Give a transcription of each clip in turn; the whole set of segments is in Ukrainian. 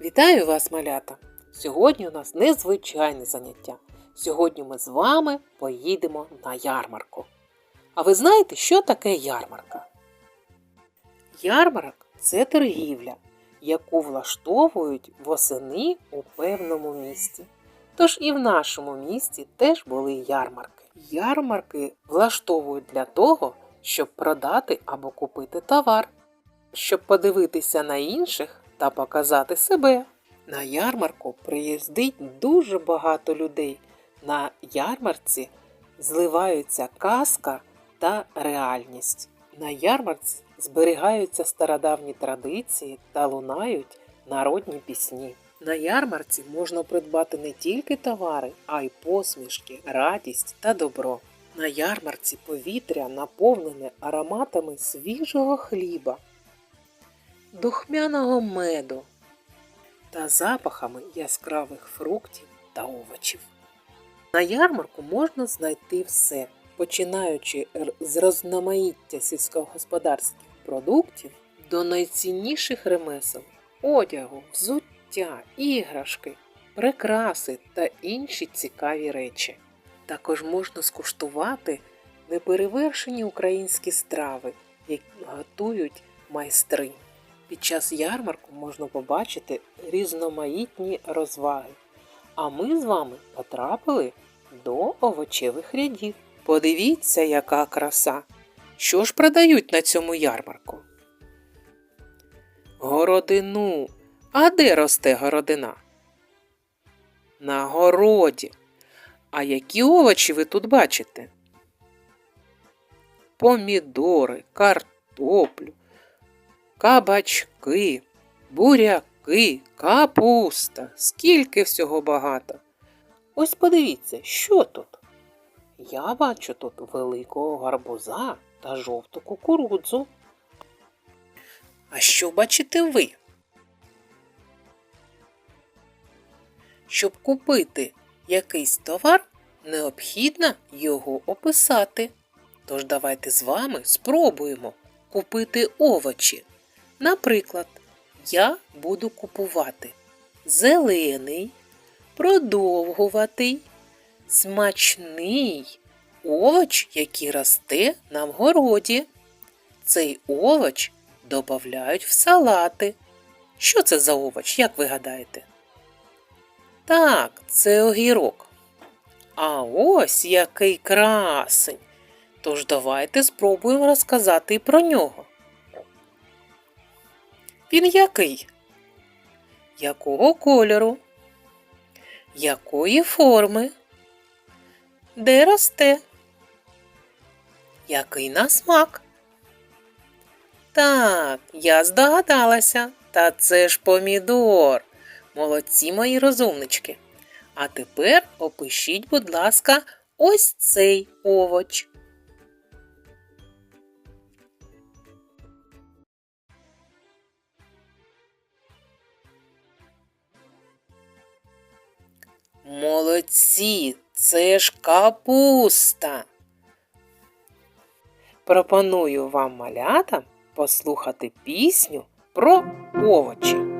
Вітаю вас, малята! Сьогодні у нас незвичайне заняття. Сьогодні ми з вами поїдемо на ярмарку. А ви знаєте, що таке ярмарка? Ярмарок це торгівля, яку влаштовують восени у певному місті. Тож і в нашому місті теж були ярмарки. Ярмарки влаштовують для того, щоб продати або купити товар, щоб подивитися на інших та показати себе. На ярмарку приїздить дуже багато людей. На ярмарці зливаються казка та реальність. На ярмарці зберігаються стародавні традиції та лунають народні пісні. На ярмарці можна придбати не тільки товари, а й посмішки, радість та добро. На ярмарці повітря наповнене ароматами свіжого хліба, духмяного меду та запахами яскравих фруктів та овочів. На ярмарку можна знайти все, починаючи з розноманіття сільськогосподарських продуктів до найцінніших ремесел, одягу, взуття, іграшки, прикраси та інші цікаві речі. Також можна скуштувати неперевершені українські страви, які готують майстри. Під час ярмарку можна побачити різноманітні розваги. А ми з вами потрапили до овочевих рядів. Подивіться, яка краса! Що ж продають на цьому ярмарку? Городину. А де росте городина? На городі. А які овочі ви тут бачите? Помідори, картоплю, кабачки, буряки, капуста. Скільки всього багато. Ось подивіться, що тут? Я бачу тут великого гарбуза та жовту кукурудзу. А що бачите ви? Щоб купити якийсь товар, необхідно його описати. Тож давайте з вами спробуємо купити овочі. Наприклад, я буду купувати зелений, продовгуватий, смачний овоч, який росте на вгороді. Цей овоч додають в салати. Що це за овоч, як ви гадаєте? Так, це огірок. А ось який красень. Тож давайте спробуємо розказати і про нього. Він який? Якого кольору? Якої форми? Де росте? Який на смак? Так, я здогадалася. Та це ж помідор. Молодці мої розумнички. А тепер опишіть, будь ласка, ось цей овоч. Молодці, це ж капуста. Пропоную вам малята послухати пісню про овочі.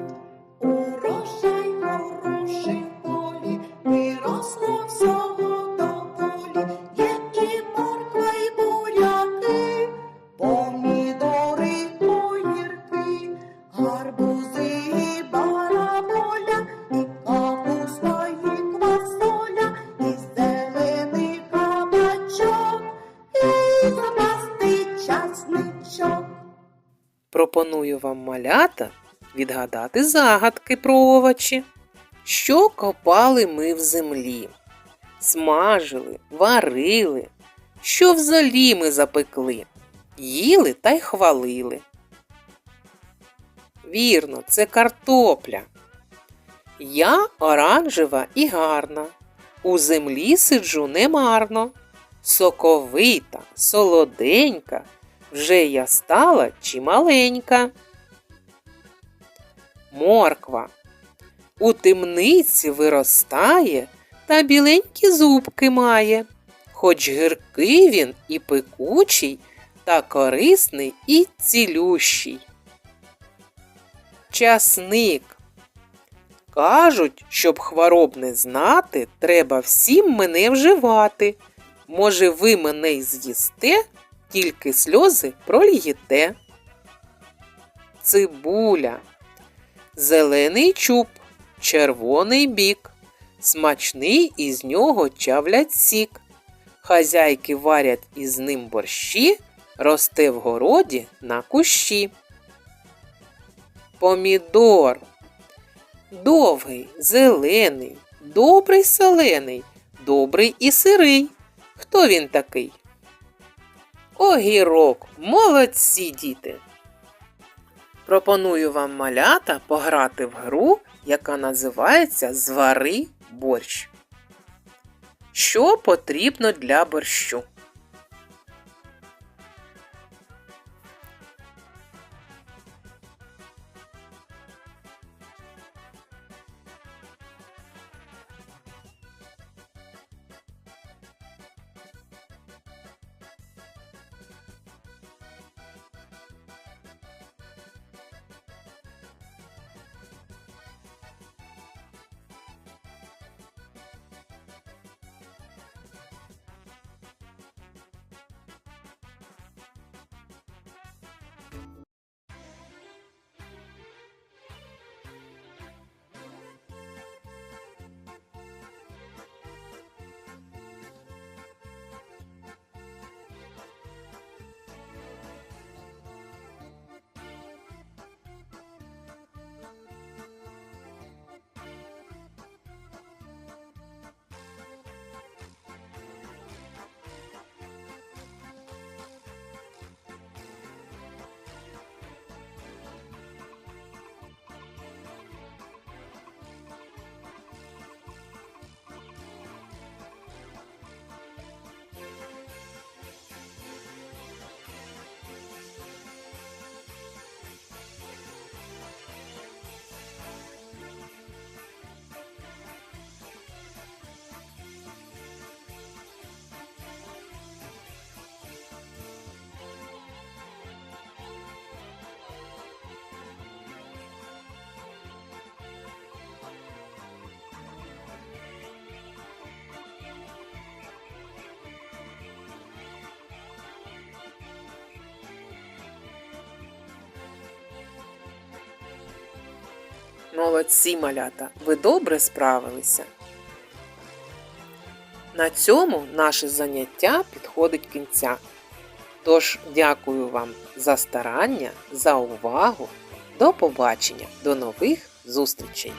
Пропоную вам малята відгадати загадки про овочі. Що копали ми в землі? Смажили, варили, що в золі ми запекли, їли та й хвалили. Вірно, це картопля. Я оранжева і гарна. У землі сиджу немарно. Соковита, солоденька, вже я стала чималенька. Морква. У темниці виростає та біленькі зубки має. Хоч гіркий він і пекучий, та корисний і цілющий. Часник. Кажуть, щоб хвороб не знати, треба всім мене вживати. Може, ви мене й з'їсте, тільки сльози пролієте. Цибуля, зелений чуб, червоний бік, смачний із нього чавлять сік. Хазяйки варять із ним борщі, росте в городі на кущі. Помідор. Довгий, зелений, добрий солений, добрий і сирий. Хто він такий? Огірок, молодці діти. Пропоную вам малята пограти в гру, яка називається Звари борщ. Що потрібно для борщу? Молодці малята, ви добре справилися. На цьому наше заняття підходить кінця. Тож дякую вам за старання, за увагу. До побачення, до нових зустрічей!